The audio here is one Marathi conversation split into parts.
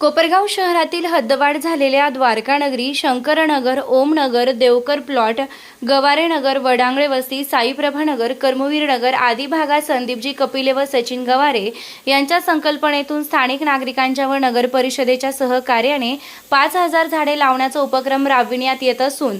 कोपरगाव शहरातील हद्दवाढ झालेल्या द्वारकानगरी शंकरनगर ओमनगर देवकर प्लॉट गवारेनगर वडांगळे वस्ती साईप्रभानगर कर्मवीरनगर आदी भागात संदीपजी कपिले व सचिन गवारे यांच्या संकल्पनेतून स्थानिक नागरिकांच्या व नगर परिषदेच्या सहकार्याने पाच हजार झाडे लावण्याचा उपक्रम राबविण्यात येत असून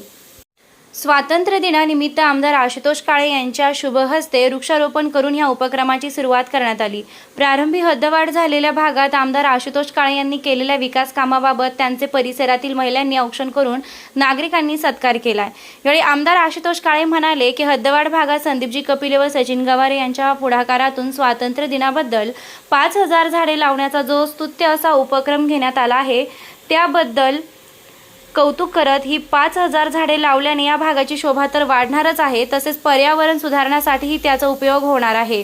स्वातंत्र्य दिनानिमित्त आमदार आशुतोष काळे यांच्या शुभ हस्ते वृक्षारोपण करून या उपक्रमाची सुरुवात करण्यात आली. प्रारंभी हद्दवाढ झालेल्या भागात आमदार आशुतोष काळे यांनी केलेल्या विकास कामाबाबत त्यांचे परिसरातील महिलांनी औक्षण करून नागरिकांनी सत्कार केला यावेळी आमदार आशुतोष काळे म्हणाले की हद्दवाढ भागात संदीपजी कपिले व सचिन गवारे यांच्या पुढाकारातून स्वातंत्र्य दिनाबद्दल पाच हजार झाडे लावण्याचा जो स्तुत्य असा उपक्रम घेण्यात आला आहे त्याबद्दल कौतुक करत ही पाच हजार झाडे लावल्याने या भागाची शोभा तर वाढणारच आहे तसेच पर्यावरण सुधारण्यासाठीही त्याचा उपयोग होणार आहे.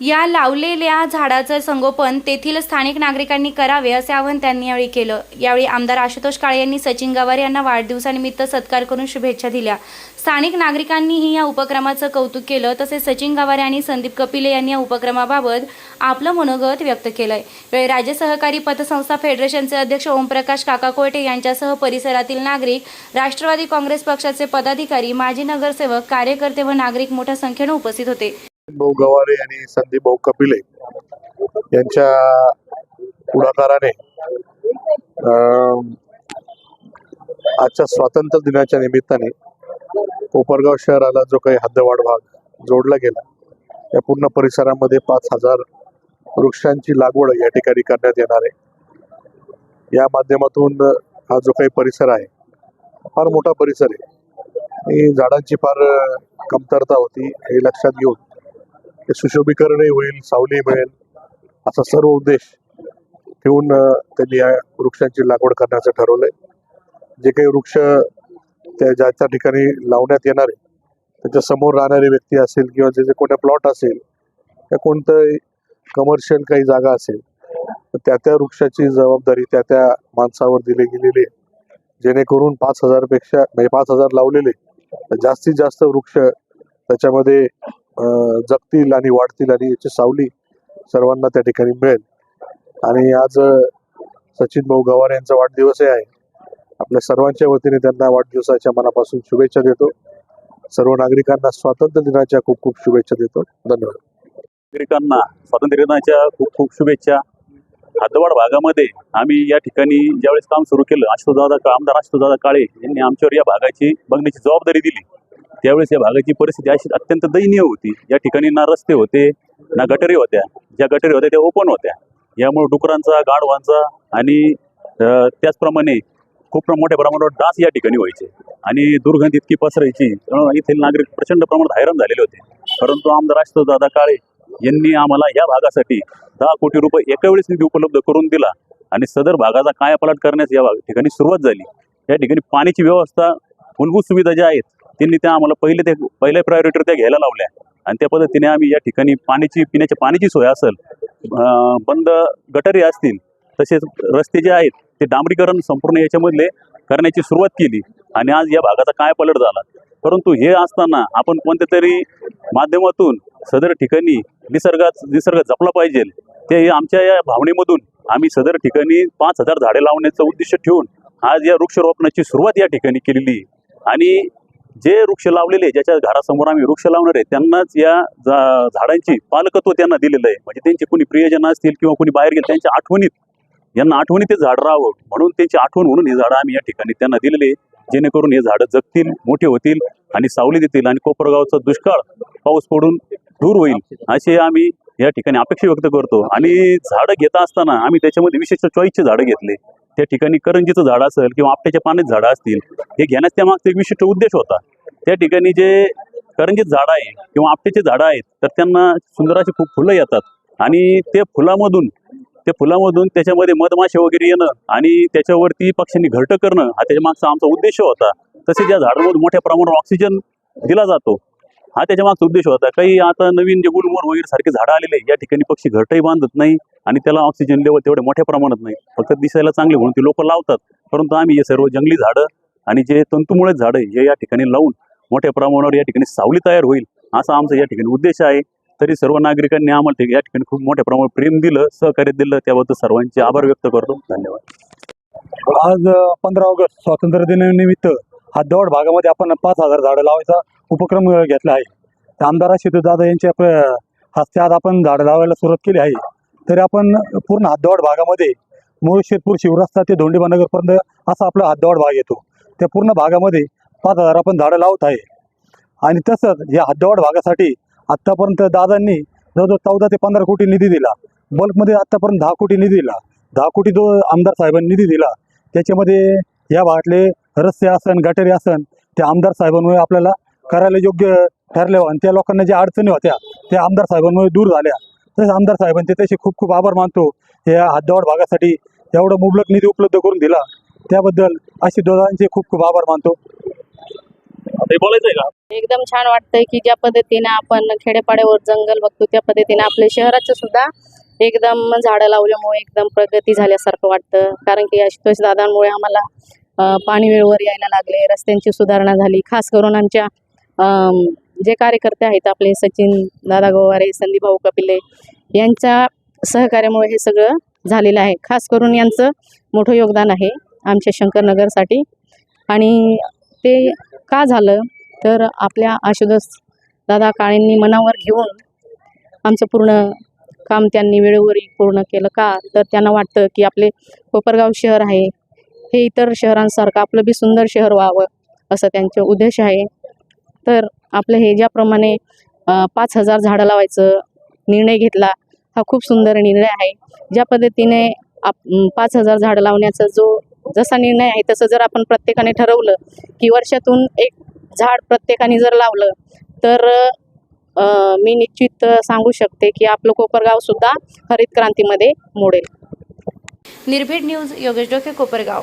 या लावलेल्या झाडाचं संगोपन तेथील स्थानिक नागरिकांनी करावे असे आवाहन त्यांनी यावेळी केलं. यावेळी आमदार आशुतोष काळे यांनी सचिन गवारे यांना वाढदिवसानिमित्त सत्कार करून शुभेच्छा दिल्या. स्थानिक नागरिकांनीही या उपक्रमाचं कौतुक केलं तसेच सचिन गवारे आणि संदीप कपिले यांनी या उपक्रमाबाबत आपलं मनोगत व्यक्त केलंय. वेळी राज्य सहकारी पतसंस्था फेडरेशनचे अध्यक्ष ओमप्रकाश काका कोयटे यांच्यासह परिसरातील नागरिक राष्ट्रवादी काँग्रेस पक्षाचे पदाधिकारी माजी नगरसेवक कार्यकर्ते व नागरिक मोठ्या संख्येनं उपस्थित होते. भाऊ गवारे आणि संदीप भाऊ कपिले यांच्या पुढाकाराने अं, आजच्या स्वातंत्र्य दिनाच्या निमित्ताने कोपरगाव शहराला जो काही हद्दवाढ भाग जोडला गेला या पूर्ण परिसरामध्ये पाच हजार वृक्षांची लागवड या ठिकाणी करण्यात येणार आहे. या माध्यमातून हा जो काही परिसर आहे फार मोठा परिसर आहे. आणि झाडांची फार कमतरता होती हे लक्षात घेऊन ते सुशोभीकरणही होईल सावली मिळेल असा सर्व उद्देश ठेवून त्यांनी या वृक्षांची लागवड करण्याचं ठरवलंय. जे काही वृक्ष त्या ज्या त्या ठिकाणी लावण्यात येणारे त्याच्यासमोर राहणारी व्यक्ती असेल किंवा जे जे कोणत्या प्लॉट असेल त्या कोणतंही कमर्शियल काही जागा असेल तर त्या त्या वृक्षाची जबाबदारी त्या त्या माणसावर दिली गेलेली आहे. जेणेकरून पाच हजारपेक्षा म्हणजे पाच हजार लावलेले तर जास्तीत जास्त वृक्ष त्याच्यामध्ये जगतील आणि वाढतील आणि याची सावली सर्वांना त्या ठिकाणी मिळेल. आणि आज सचिन भाऊ गवार यांचा वाढदिवसही आहे. आपल्या सर्वांच्या वतीने त्यांना वाढदिवसाच्या मनापासून शुभेच्छा देतो. सर्व नागरिकांना स्वातंत्र्य दिनाच्या खूप खूप शुभेच्छा देतो. धन्यवाद. नागरिकांना स्वातंत्र्य दिनाच्या खूप खूप शुभेच्छा. हद्दवाड भागामध्ये आम्ही या ठिकाणी ज्यावेळेस काम सुरू केलं आशुदादा आमदार आशुदादा काळे यांनी आमच्यावर या भागाची बघण्याची जबाबदारी दिली. त्यावेळेस या भागाची परिस्थिती अशी अत्यंत दयनीय होती. या ठिकाणी ना रस्ते होते ना गटरी होत्या. ज्या गटरी होत्या त्या ओपन होत्या. यामुळे डुकरांचा गाढवांचा आणि त्याचप्रमाणे खूप मोठ्या प्रमाणावर डास या ठिकाणी व्हायचे. आणि दुर्गंध इतकी पसरायची. त्यामुळे येथील नागरिक प्रचंड प्रमाणात हैराण झालेले होते. परंतु आमदार दादा काळे यांनी आम्हाला या भागासाठी दहा कोटी रुपये एका वेळेस निधी उपलब्ध करून दिला आणि सदर भागाचा कायापालट करण्यास या भाग- ठिकाणी सुरुवात झाली. या ठिकाणी पाण्याची व्यवस्था मूलभूत सुविधा ज्या आहेत त्यांनी त्या आम्हाला पहिले ते पहिल्या प्रायोरिटी त्या घ्यायला लावल्या. आणि त्या पद्धतीने आम्ही या ठिकाणी पाण्याची पिण्याच्या पाण्याची सोय असेल बंद गटारी असतील तसेच रस्ते जे आहेत ते डांबरीकरण संपूर्ण याच्यामधले करण्याची सुरुवात केली. आणि आज या भागाचा काय पलट झाला? परंतु हे असताना आपण कोणत्या तरी माध्यमातून सदर ठिकाणी निसर्गात निसर्ग जपला पाहिजे. ते आमच्या या भावनेमधून आम्ही सदर ठिकाणी पाच हजार झाडे लावण्याचं उद्दिष्ट ठेवून आज या वृक्षारोपणाची सुरुवात या ठिकाणी केलेली आणि जे वृक्ष लावलेले ज्याच्या घरासमोर आम्ही वृक्ष लावणार आहे त्यांनाच या झाडांची पालकत्व त्यांना दिलेलं आहे. म्हणजे त्यांचे कोणी प्रियजन असतील किंवा कोणी बाहेर गेले त्यांच्या आठवणीत यांना आठवणीत ते झाड राहावं. म्हणून त्यांची आठवण म्हणून हे झाडं आम्ही या ठिकाणी त्यांना दिलेले जेणेकरून हे झाडं जगतील मोठे होतील आणि सावली देतील आणि कोपरगावचा दुष्काळ पाऊस पडून दूर होईल असे आम्ही या ठिकाणी अपेक्षा व्यक्त करतो. आणि झाडं घेता असताना आम्ही त्याच्यामध्ये विशेष चॉईसचे झाडं घेतले. त्या ठिकाणी करंजीचं झाड असेल किंवा आपट्याच्या पाण्याचे झाडं असतील हे घेण्यास त्यामागचा एक विशिष्ट उद्देश होता. त्या ठिकाणी जे करंजीत झाडं आहे किंवा आपट्याचे झाडं आहेत तर त्यांना सुंदर अशी खूप फुलं येतात. आणि ते फुलामधून त्या फुलामधून त्याच्यामध्ये मधमाशे वगैरे येणं आणि त्याच्यावरती पक्ष्यांनी घरटं करणं हा त्याच्या मागचा आमचा उद्देश होता. तसेच या झाडांमधून मोठ्या प्रमाणावर ऑक्सिजन दिला जातो हा त्याच्या मागचा उद्देश होता. काही आता नवीन जे गुलमोर वगैरे सारखे झाडं आलेले या ठिकाणी पक्षी घरटही बांधत नाही. आणि त्याला ऑक्सिजन लेवल तेवढ्या मोठ्या प्रमाणात नाही. फक्त दिसायला चांगले म्हणून ते लोक लावतात. परंतु आम्ही हे सर्व जंगली झाडं आणि जे तंतुमुळे झाडं हे या ठिकाणी लावून मोठ्या प्रमाणावर या ठिकाणी सावली तयार होईल असा आमचा या ठिकाणी उद्देश आहे. तरी सर्व नागरिकांनी आम्हाला ते या ठिकाणी खूप मोठ्या प्रमाणात प्रेम दिलं सहकार्य दिलं. त्याबद्दल सर्वांचे आभार व्यक्त करतो. धन्यवाद. आज पंधरा ऑगस्ट स्वातंत्र्य दिनानिमित्त हद्दवाड भागामध्ये आपण पाच हजार झाडं लावायचा उपक्रम घेतला आहे. आमदार आशिष दादा यांच्या हस्ते आज आपण झाडं लावायला सुरुवात केली आहे. तरी आपण पूर्ण हद्दवाड भागामध्ये मूळ शेतपूर शिवरस्ता ते धोंडीबानगरपर्यंत असा आपला हद्दवाड भाग येतो. त्या पूर्ण भागामध्ये पाच हजार आपण झाडं लावत आहे. आणि तसंच या हद्दवाड भागासाठी आत्तापर्यंत दादांनी जवळजवळ चौदा ते पंधरा कोटी निधी दिला. बल्कमध्ये आत्तापर्यंत दहा कोटी निधी दिला. दहा कोटी जो आमदार साहेबांनी निधी दिला. त्याच्यामध्ये या भागातले रस्ते असन गटारी असन ते आमदार साहेबांमुळे आपल्याला करायला योग्य ठरले आणि त्या लोकांना ज्या अडचणी होत्या त्या आमदार साहेबांमुळे दूर झाल्या. तसेच आमदार साहेबांचे तसे खूप खूप आभार मानतो. या हद्दवाड भागासाठी एवढा मुबलक निधी उपलब्ध करून दिला. त्याबद्दल अशी दोघांचे खूप खूप आभार मानतो. ते बोलायचंय का? एकदम छान वाटतंय की ज्या पद्धतीने आपण खेडेपाड्यावर जंगल बघतो त्या पद्धतीने आपल्या शहराचं सुद्धा एकदम झाडं लावल्यामुळे एकदम प्रगती झाल्यासारखं वाटतं. कारण की आशुतोष दादांमुळे आम्हाला पाणी वेळेवर यायला लागले रस्त्यांची सुधारणा झाली. खास करून आमच्या अं, जे कार्यकर्ते आहेत आपले सचिन दादा गोवारे संदीप भाऊ कपिले यांच्या सहकार्यामुळे हे सगळं झालेलं आहे. खास करून यांचं मोठं योगदान आहे आमच्या शंकरनगरसाठी. आणि ते का झालं? तर आपल्या आशुदस दादा काळेंनी मनावर घेऊन आमचं पूर्ण काम त्यांनी वेळोवेळी पूर्ण केलं का? तर त्यांना वाटतं की आपले कोपरगाव शहर आहे हे इतर शहरांसारखं आपलं बी सुंदर शहर व्हावं असं त्यांचं उद्देश आहे. तर आपलं हे ज्याप्रमाणे पाच हजार झाडं लावायचं निर्णय घेतला हा खूप सुंदर निर्णय आहे. ज्या पद्धतीने आप पाच हजार झाडं लावण्याचा जो जसा निर्णय आहे तसं जर आपण प्रत्येकाने ठरवलं की वर्षातून एक झाड प्रत्येकाने जर लावलं तर मी निश्चित सांगू शकते की आपलं कोपरगाव सुद्धा हरित क्रांतीमध्ये मोडेल. निर्भीड न्यूज योगेश डोके कोपरगाव.